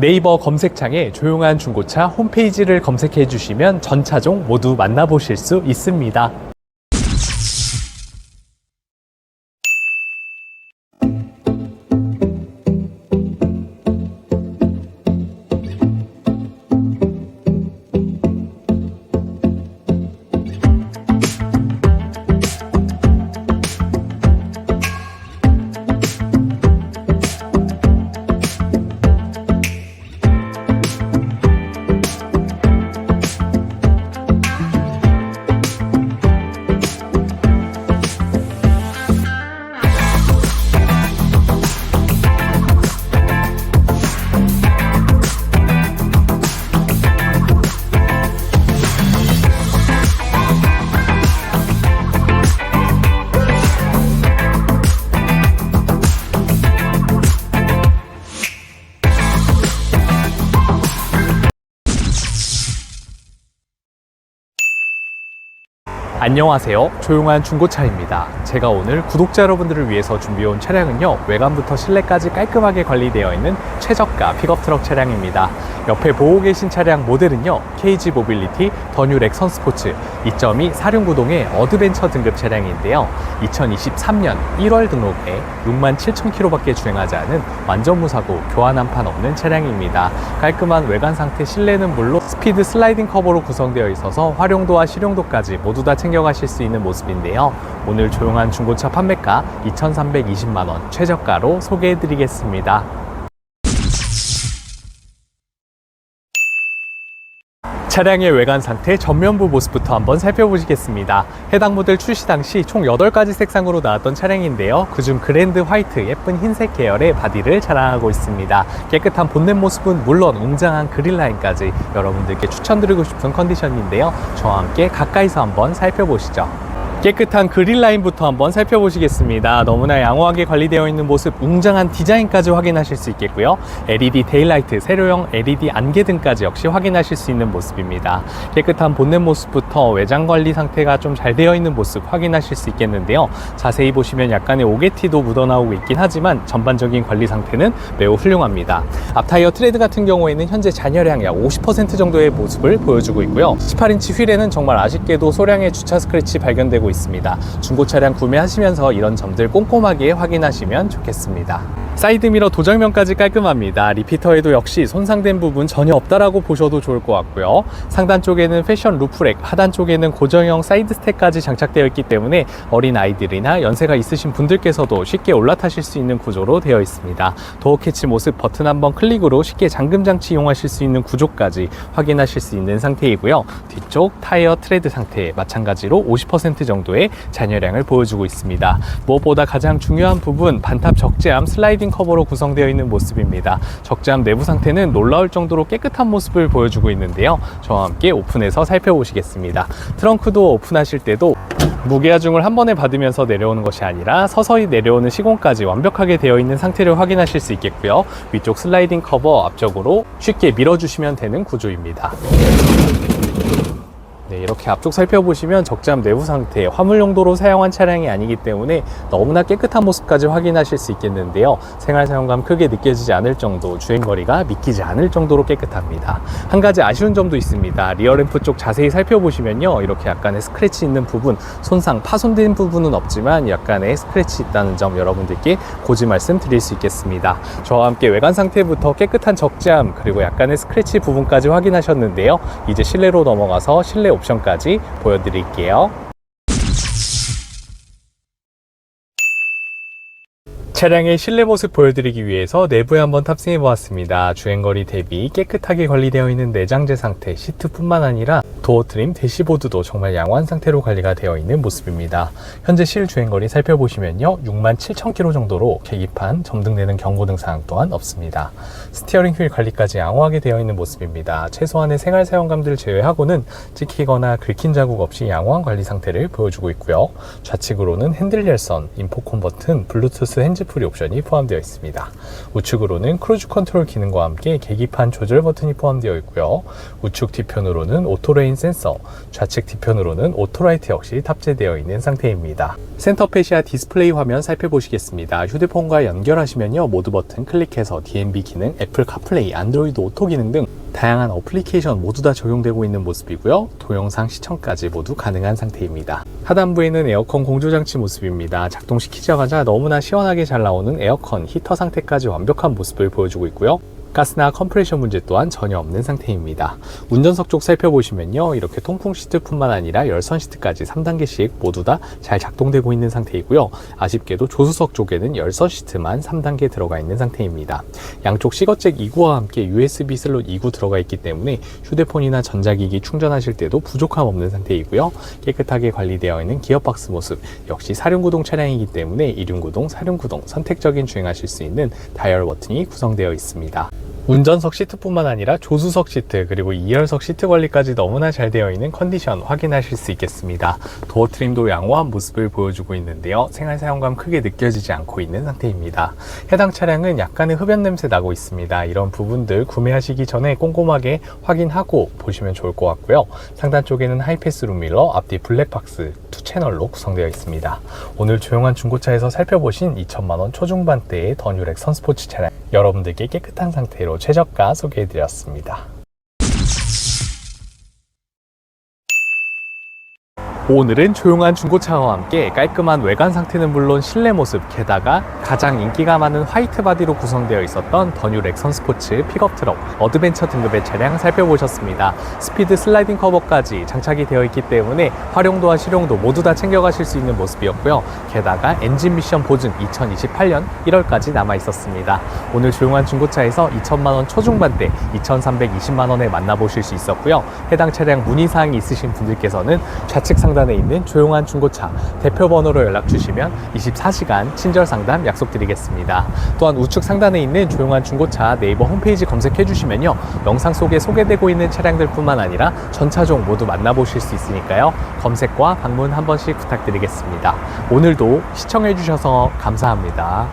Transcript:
네이버 검색창에 조용한 중고차 홈페이지를 검색해 주시면 전 차종 모두 만나보실 수 있습니다. 안녕하세요. 조용한 중고차입니다. 제가 오늘 구독자 여러분들을 위해서 준비해온 차량은요, 외관부터 실내까지 깔끔하게 관리되어 있는 최저가 픽업 트럭 차량입니다. 옆에 보고 계신 차량 모델은요, KG 모빌리티 더뉴 렉 선 스포츠 2.2 사륜구동의 어드벤처 등급 차량인데요. 2023년 1월 등록에 6만 7천 킬로밖에 주행하지 않은 완전 무사고 교환 한 판 없는 차량입니다. 깔끔한 외관 상태 실내는 물론 스피드 슬라이딩 커버로 구성되어 있어서 활용도와 실용도까지 모두 다 챙겨 가실 수 있는 모습인데요. 오늘 조용한 중고차 판매가 2,320만 원 최저가로 소개해드리겠습니다. 차량의 외관 상태 전면부 모습부터 한번 살펴보시겠습니다. 해당 모델 출시 당시 총 8가지 색상으로 나왔던 차량인데요. 그중 그랜드 화이트 예쁜 흰색 계열의 바디를 자랑하고 있습니다. 깨끗한 본넷 모습은 물론 웅장한 그릴 라인까지 여러분들께 추천드리고 싶은 컨디션인데요. 저와 함께 가까이서 한번 살펴보시죠. 깨끗한 그릴 라인부터 한번 살펴보시겠습니다. 너무나 양호하게 관리되어 있는 모습, 웅장한 디자인까지 확인하실 수 있겠고요. LED 데일라이트, 세로형 LED 안개등까지 역시 확인하실 수 있는 모습입니다. 깨끗한 본넷 모습부터 외장 관리 상태가 좀 잘 되어 있는 모습 확인하실 수 있겠는데요. 자세히 보시면 약간의 오게티도 묻어나오고 있긴 하지만 전반적인 관리 상태는 매우 훌륭합니다. 앞타이어 트레드 같은 경우에는 현재 잔여량 약 50% 정도의 모습을 보여주고 있고요. 18인치 휠에는 정말 아쉽게도 소량의 주차 스크래치 발견되고 있습니다. 중고 차량 구매하시면서 이런 점들 꼼꼼하게 확인하시면 좋겠습니다. 사이드미러 도장면까지 깔끔합니다. 리피터에도 역시 손상된 부분 전혀 없다라고 보셔도 좋을 것 같고요. 상단 쪽에는 패션 루프렉, 하단 쪽에는 고정형 사이드 스택까지 장착되어 있기 때문에 어린 아이들이나 연세가 있으신 분들께서도 쉽게 올라타실 수 있는 구조로 되어 있습니다. 도어 캐치 모습 버튼 한번 클릭으로 쉽게 잠금 장치 이용하실 수 있는 구조까지 확인하실 수 있는 상태이고요. 뒤쪽 타이어 트레드 상태 마찬가지로 50% 정도의 잔여량을 보여주고 있습니다. 무엇보다 가장 중요한 부분 반탑 적재함 슬라이딩 커버로 구성되어 있는 모습입니다. 적재함 내부 상태는 놀라울 정도로 깨끗한 모습을 보여주고 있는데요. 저와 함께 오픈해서 살펴보시겠습니다. 트렁크도 오픈하실 때도 무게하중을 한 번에 받으면서 내려오는 것이 아니라 서서히 내려오는 시공까지 완벽하게 되어 있는 상태를 확인하실 수 있겠고요. 위쪽 슬라이딩 커버 앞쪽으로 쉽게 밀어주시면 되는 구조입니다. 네, 이렇게 앞쪽 살펴보시면 적재함 내부 상태, 화물 용도로 사용한 차량이 아니기 때문에 너무나 깨끗한 모습까지 확인하실 수 있겠는데요. 생활 사용감 크게 느껴지지 않을 정도, 주행거리가 믿기지 않을 정도로 깨끗합니다. 한 가지 아쉬운 점도 있습니다. 리어램프 쪽 자세히 살펴보시면요. 이렇게 약간의 스크래치 있는 부분, 손상, 파손된 부분은 없지만 약간의 스크래치 있다는 점 여러분들께 고지 말씀 드릴 수 있겠습니다. 저와 함께 외관 상태부터 깨끗한 적재함, 그리고 약간의 스크래치 부분까지 확인하셨는데요. 이제 실내로 넘어가서 실내 옵션까지 보여드릴게요. 차량의 실내 모습 보여드리기 위해서 내부에 한번 탑승해 보았습니다. 주행거리 대비 깨끗하게 관리되어 있는 내장재 상태, 시트뿐만 아니라 도어 트림, 대시보드도 정말 양호한 상태로 관리가 되어 있는 모습입니다. 현재 실 주행거리 살펴보시면요. 6만 7천 킬로 정도로 계기판, 점등되는 경고등 사항 또한 없습니다. 스티어링 휠 관리까지 양호하게 되어 있는 모습입니다. 최소한의 생활 사용감들을 제외하고는 찍히거나 긁힌 자국 없이 양호한 관리 상태를 보여주고 있고요. 좌측으로는 핸들 열선, 인포콘 버튼, 블루투스 핸즈 핸즈프리 옵션이 포함되어 있습니다. 우측으로는 크루즈 컨트롤 기능과 함께 계기판 조절 버튼이 포함되어 있고요. 우측 뒤편으로는 오토레인 센서, 좌측 뒤편으로는 오토라이트 역시 탑재되어 있는 상태입니다. 센터 페시아 디스플레이 화면 살펴보시겠습니다. 휴대폰과 연결하시면요. 모드 버튼 클릭해서 DMB 기능, 애플 카플레이, 안드로이드 오토 기능 등 다양한 어플리케이션 모두 다 적용되고 있는 모습이고요. 동영상 시청까지 모두 가능한 상태입니다. 하단부에는 에어컨 공조장치 모습입니다. 작동시키자마자 너무나 시원하게 잘 나오는 에어컨 히터 상태까지 완벽한 모습을 보여주고 있고요. 가스나 컴프레셔 문제 또한 전혀 없는 상태입니다. 운전석 쪽 살펴보시면요. 이렇게 통풍 시트뿐만 아니라 열선 시트까지 3단계씩 모두 다 잘 작동되고 있는 상태이고요. 아쉽게도 조수석 쪽에는 열선 시트만 3단계 들어가 있는 상태입니다. 양쪽 시거잭 2구와 함께 USB 슬롯 2구 들어가 있기 때문에 휴대폰이나 전자기기 충전하실 때도 부족함 없는 상태이고요. 깨끗하게 관리되어 있는 기어박스 모습 역시 사륜구동 차량이기 때문에 이륜구동, 사륜구동 선택적인 주행하실 수 있는 다이얼 버튼이 구성되어 있습니다. 운전석 시트뿐만 아니라 조수석 시트 그리고 2열석 시트 관리까지 너무나 잘 되어 있는 컨디션 확인하실 수 있겠습니다. 도어 트림도 양호한 모습을 보여주고 있는데요. 생활 사용감 크게 느껴지지 않고 있는 상태입니다. 해당 차량은 약간의 흡연 냄새 나고 있습니다. 이런 부분들 구매하시기 전에 꼼꼼하게 확인하고 보시면 좋을 것 같고요. 상단 쪽에는 하이패스 룸밀러, 앞뒤 블랙박스 투 채널로 구성되어 있습니다. 오늘 조용한 중고차에서 살펴보신 2천만원 초중반대의 더뉴렉 선스포츠 차량 여러분들께 깨끗한 상태로 최저가 소개해드렸습니다. 오늘은 조용한 중고차와 함께 깔끔한 외관 상태는 물론 실내 모습 게다가 가장 인기가 많은 화이트 바디로 구성되어 있었던 더뉴 렉선 스포츠 픽업 트럭 어드벤처 등급의 차량 살펴보셨습니다. 스피드 슬라이딩 커버까지 장착이 되어 있기 때문에 활용도와 실용도 모두 다 챙겨가실 수 있는 모습이었고요. 게다가 엔진 미션 보증 2028년 1월까지 남아 있었습니다. 오늘 조용한 중고차에서 2천만 원 초중반대 2,320만 원에 만나보실 수 있었고요. 해당 차량 문의 사항이 있으신 분들께서는 좌측 상단에 있는 조용한 중고차 대표 번호로 연락 주시면 24시간 친절 상담 약속드리겠습니다. 또한 우측 상단에 있는 조용한 중고차 네이버 홈페이지 검색해 주시면요. 영상 속에 소개되고 있는 차량들 뿐만 아니라 전차종 모두 만나보실 수 있으니까요. 검색과 방문 한 번씩 부탁드리겠습니다. 오늘도 시청해 주셔서 감사합니다.